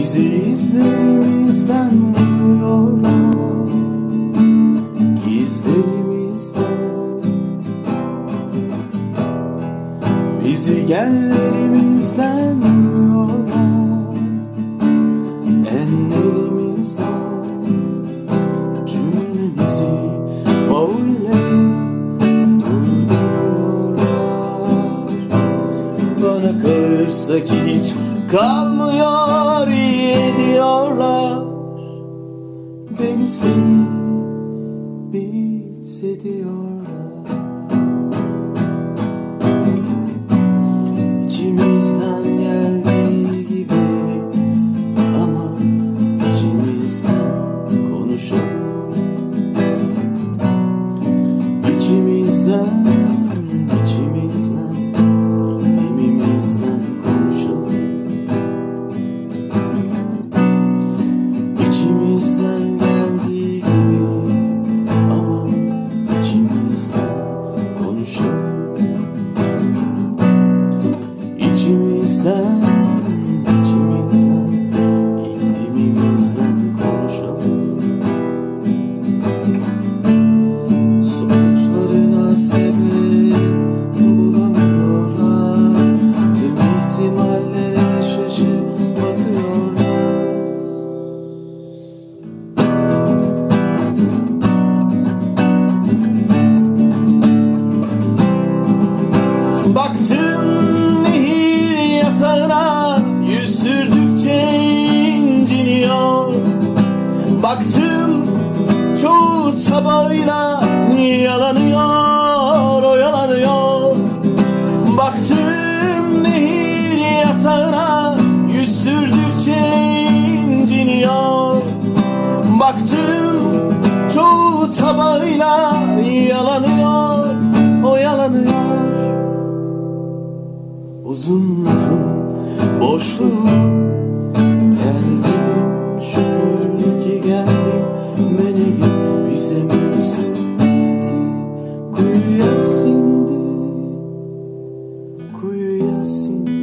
Bizi izlerimizden vuruyorlar. Gizlerimizden. Bizi genlerimizden ki hiç kalmıyor iyi ediyorlar Beni seni biz ediyorlar. İçimizden geldiği gibi ama içimizden konuşalım İçimizden, içimizden, konuşalım İçimizden, yatağına Yüz sürdükçe inciniyor. Baktım çoğu çabayla Yalanıyor, oyalanıyor. Baktım nehir yatağına Yüz sürdükçe inciniyor. Baktım çoğu çabayla Yalanıyor, Uzun lafın boşluğu Gel dedim şükür ki geldin Menegin bize mensubiyeti Kuyuya sindi Kuyuya sindi